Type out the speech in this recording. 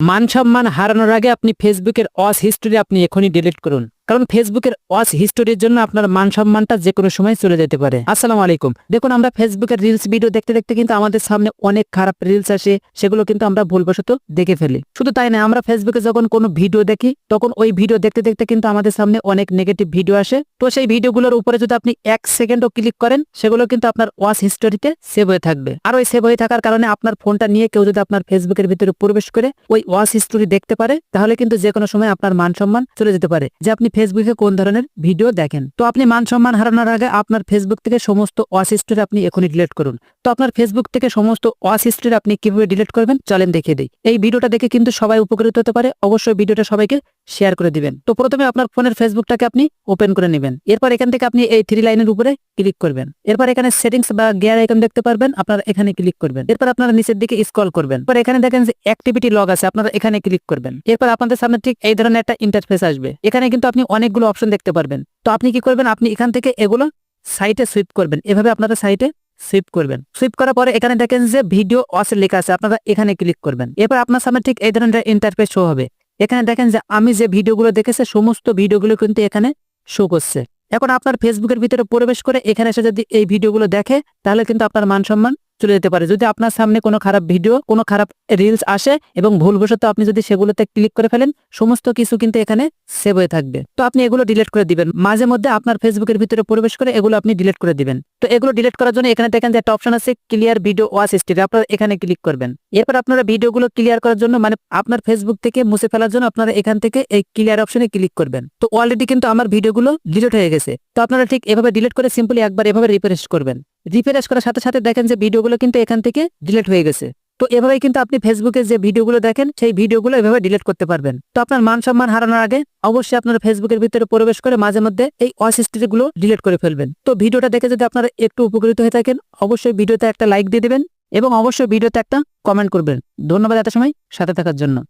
মান সম্মান হারানোর আগে আপনি ফেসবুকের অস হিস্টোরি আপনি এখনই ডিলিট করুন। কারণ ফেসবুকের অস হিস্টোরির জন্য আপনার মান সম্মানটা যে কোনো সময় চলে যেতে পারে। আসসালামু আলাইকুম। দেখুন, আমরা ফেসবুকের রিলস ভিডিও দেখতে দেখতে কিন্তু আমাদের সামনে অনেক খারাপ রিলস আসে, সেগুলো কিন্তু আমরা ভুলবশত দেখে ফেলি। শুধু তাই না আমরা ফেসবুকে যখন কোনো ভিডিও দেখি, তখন ওই ভিডিও দেখতে দেখতে কিন্তু আমাদের সামনে অনেক নেগেটিভ ভিডিও আসে। তো সেই ভিডিওগুলোর উপরে যদি আপনি এক সেকেন্ডও ক্লিক করেন, সেগুলো কিন্তু আপনার ওয়াচ হিস্টোরিতে সেভ হয়ে থাকবে। আর ওই সেভ হয়ে থাকার কারণে আপনার ফোনটা নিয়ে কেউ যদি আপনার ফেসবুকের ভিতরে প্রবেশ করে ওই ওয়াচ হিস্টোরি দেখতে পারে, তাহলে কিন্তু যে কোনো সময় আপনার মান সম্মান চলে যেতে পারে। যে আপনি ফেসবুকে কোন ধরনের ভিডিও দেখেন? তো আপনি মান সম্মান হারানোর আগে আপনার ফেসবুক থেকে সমস্ত ওয়াচ হিস্ট্রি আপনি এখনই ডিলিট করুন। তো আপনার ফেসবুক থেকে সমস্ত ওয়াচ হিস্ট্রি আপনি কীভাবে ডিলিট করবেন? চলেন দেখিয়ে দিই। এই ভিডিওটা দেখে কিন্তু সবাই উপকৃত হতে পারে। অবশ্যই ভিডিওটা সবাইকে শেয়ার করে দিবেন। তো প্রথমে আপনার ফোনের ফেসবুকটাকে আপনি ওপেন করে নেবেন। এরপর এখান থেকে আপনি এই থ্রি লাইনের উপরে ক্লিক করবেন। এরপর এখানে সেটিংস বা গিয়ার আইকন দেখতে পারবেন, আপনারা এখানে ক্লিক করবেন। এরপর আপনারা নিচের দিকে স্ক্রল করবেন। এরপর এখানে দেখেন যে অ্যাক্টিভিটি লগ আছে, আপনারা এখানে ক্লিক করবেন। এরপর আপনাদের সামনে ঠিক এই ধরনের একটা ইন্টারফেস আসবে। এখানে কিন্তু আপনি অনেকগুলো অপশন দেখতে পারবেন। তো আপনি কি করবেন? আপনি এখান থেকে এগুলো সাইটে সুইপ করবেন। এভাবে আপনারা সাইটে সুইপ করবেন। সুইপ করার পরে এখানে দেখেন যে ভিডিও অস লেখা আছে, আপনারা এখানে ক্লিক করবেন। এরপর আপনার সামনে ঠিক এই ধরনের ইন্টারফেস শো হবে। এখানে দেখেন যে আমি যে ভিডিওগুলো দেখেছি, সমস্ত ভিডিওগুলো কিন্তু এখানে শো করছে। এখন আপনার ফেসবুকের ভিতরে প্রবেশ করে এখানে এসে যদি এই ভিডিওগুলো দেখে, তাহলে কিন্তু আপনার মান সম্মান চলে যেতে পারে। যদি আপনার সামনে কোনো খারাপ ভিডিও কোনো খারাপ রিলস আসে এবং ভুলবশত আপনি যদি সেগুলোতে ক্লিক করে ফেলেন, সমস্ত কিছু কিন্তু এখানে সেভ হয়ে থাকবে। তো আপনি এগুলো ডিলিট করে দিবেন। মাঝে মধ্যে আপনার ফেসবুকের ভিতরে প্রবেশ করে এগুলো আপনি ডিলিট করে দিবেন। তো এগুলো ডিলিট করার জন্য এখানে দেখেন যে একটা অপশন আছে ক্লিয়ার ভিডিও ওয়াচ হিস্ট্রি আপনারা এখানে ক্লিক করবেন। এরপর আপনারা ভিডিওগুলো ক্লিয়ার করার জন্য মানে আপনার ফেসবুক থেকে মুছে ফেলার জন্য আপনারা এখান থেকে এই ক্লিয়ার অপশনে ক্লিক করবেন। তো অলরেডি কিন্তু আমার ভিডিওগুলো ডিলিট হয়ে গেছে। তো আপনারা ঠিক এভাবে ডিলিট করে সিম্পলি একবার এভাবে রিফ্রেশ করবেন। রিফ্রেশ করার সাথে সাথে দেখেন যে ভিডিওগুলো কিন্তু এখান থেকে ডিলিট হয়ে গেছে। তো এভাবেই কিন্তু আপনি ফেসবুকে যে ভিডিওগুলো দেখেন, সেই ভিডিওগুলো এভাবে ডিলিট করতে পারবেন। তো আপনার মান সম্মান হারানোর আগে অবশ্যই আপনারা ফেসবুকের ভিতরে প্রবেশ করে মাঝে মধ্যে এই অসিস্ট্রি গুলো ডিলিট করে ফেলবেন। তো ভিডিওটা দেখে যদি আপনারা একটু উপকৃত হয়ে থাকেন, অবশ্যই ভিডিওতে একটা লাইক দিয়ে দেবেন এবং অবশ্যই ভিডিওতে একটা কমেন্ট করবেন। ধন্যবাদ এত সময় সাথে থাকার জন্য।